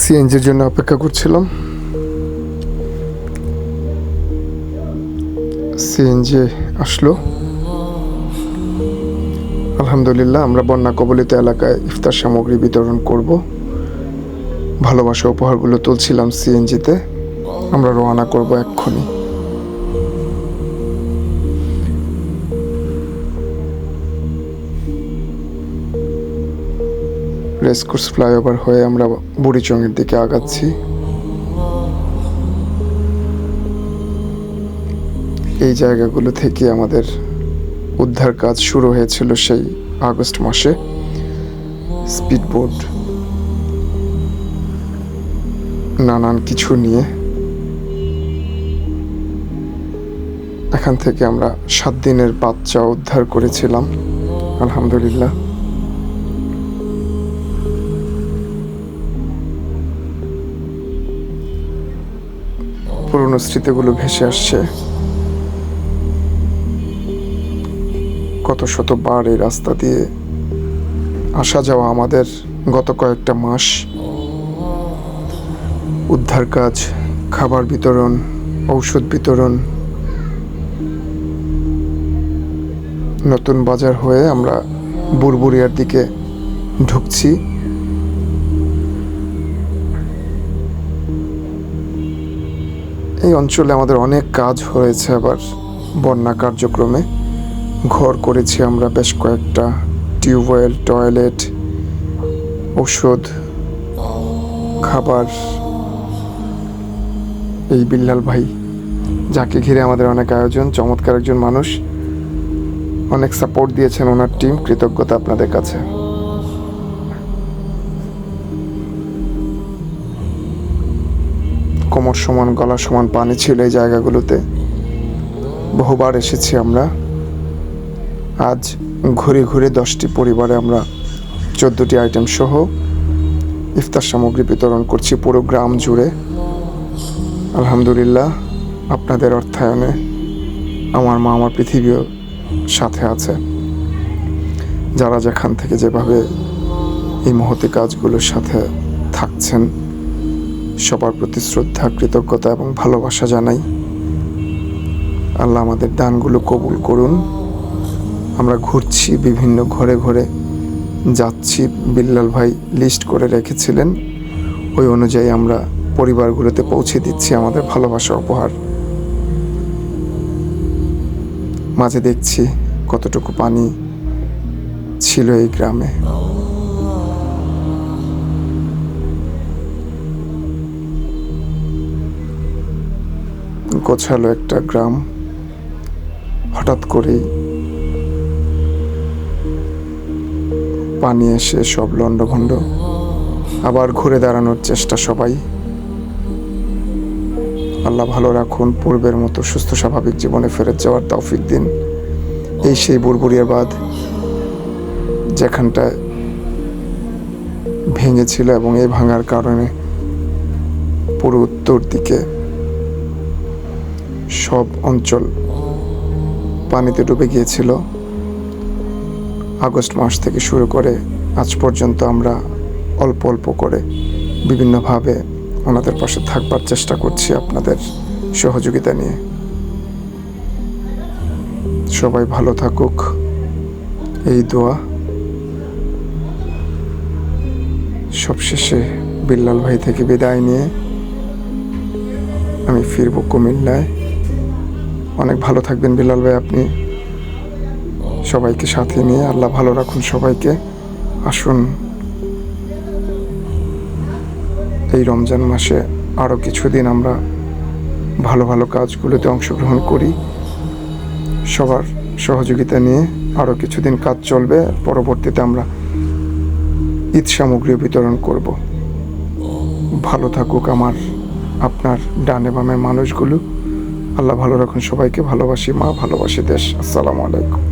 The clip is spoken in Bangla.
সিএনজির জন্য অপেক্ষা করছিলাম। সিএনজি আসলো। আলহামদুলিল্লাহ, আমরা বন্যা কবলিত এলাকায় ইফতার সামগ্রী বিতরণ করব। ভালোবাসা উপহারগুলো তুলছিলাম সিএনজিতে। আমরা রওনা করব এক্ষুনি। রেসকোর্স ফ্লাইওভার হয়ে আমরা বুড়িচংয়ের দিকে আগাচ্ছি। এই জায়গাগুলো থেকে আমাদের উদ্ধার কাজ শুরু হয়েছিল সেই আগস্ট মাসে। স্পিডবোট, নানান কিছু নিয়ে। এখান থেকে আমরা সাত দিনের বাচ্চা উদ্ধার করেছিলাম, আলহামদুলিল্লাহ। পুরনো স্মৃতিগুলো ভেসে আসছে। কত শতবার এই রাস্তা দিয়ে আসা যাওয়া আমাদের গত কয়েকটা মাস। উদ্ধার কাজ, খাবার বিতরণ, ঔষধ বিতরণ। নতুন বাজার হয়ে আমরা বুরবুরিয়ার দিকে ঢুকছি। এই অঞ্চলে আমাদের অনেক কাজ হয়েছে আবার। বন্যা কার্যক্রমে ঘর করেছি আমরা বেশ কয়েকটা। টিউবওয়েল, টয়লেট, ওষুধ, খাবার। এই বিল্লাল ভাই, যাকে ঘিরে আমাদের অনেক আয়োজন, চমৎকার একজন মানুষ। অনেক সাপোর্ট দিয়েছেন ওনার টিম কৃতজ্ঞতা আপনাদের কাছে। কোমর সমান, গলা সমান, পানি ছিল এই জায়গাগুলোতে। বহুবার এসেছি আমরা। আজ ঘুরে ঘুরে দশটি পরিবারে আমরা চোদ্দোটি আইটেম সহ ইফতার সামগ্রী বিতরণ করছি পুরো গ্রাম জুড়ে। আলহামদুলিল্লাহ, আপনাদের অর্থায়নে আমার মা আমার পৃথিবীও সাথে আছে। যারা যেখান থেকে যেভাবে এই মহতি কাজগুলোর সাথে থাকছেন সবার প্রতি শ্রদ্ধা, কৃতজ্ঞতা এবং ভালোবাসা জানাই। আল্লাহ আমাদের দানগুলো কবুল করুন। আমরা ঘুরছি বিভিন্ন ঘরে ঘরে। যাচ্ছি, বিল্লাল ভাই লিস্ট করে রেখেছিলেন। ওই অনুযায়ী আমরা পরিবারগুলোতে পৌঁছে দিচ্ছি আমাদের ভালোবাসা উপহার। মাঝে দেখছি কতটুকু পানি ছিল এই গ্রামে। গোছালো একটা গ্রাম। হঠাৎ করেই পানি এসে সব লণ্ডভণ্ড। আবার ঘুরে দাঁড়ানোর চেষ্টা সবাই। আল্লাহ ভালো রাখুন, পূর্বের মতো সুস্থ স্বাভাবিক জীবনে ফেরত যাওয়ার তৌফিক দিন। এই সেই বুরবুরিয়া বাঁধ যেখানটায় ভেঙেছিল এবং এই ভাঙার কারণে পুরো উত্তর দিকে সব অঞ্চল পানিতে ডুবে গিয়েছিল। আগস্ট মাস থেকে শুরু করে আজ পর্যন্ত আমরা অল্প অল্প করে বিভিন্নভাবে ওনাদের পাশে থাকবার চেষ্টা করছি আপনাদের সহযোগিতা নিয়ে। সবাই ভালো থাকুক। এই দোয়া সবশেষে বিল্লাল ভাই থেকে বিদায় নিয়ে আমি ফিরব কুমিল্লায়। অনেক ভালো থাকবেন বিলাল ভাই, আপনি সবাইকে সাথে নিয়ে আল্লাহ ভালো রাখুন সবাইকে। আসুন, এই রমজান মাসে আরও কিছুদিন আমরা ভালো ভালো কাজগুলোতে অংশগ্রহণ করি। সবার সহযোগিতা নিয়ে আরও কিছুদিন কাজ চলবে, পরবর্তীতে আমরা ঈদ সামগ্রী বিতরণ করব। ভালো থাকুক আমার, আপনার ডানে বামের মানুষগুলো। আল্লাহ ভালো রাখুন সবাইকে ভালোবাসি মা ভালোবাসি দেশ। আসসালামু আলাইকুম।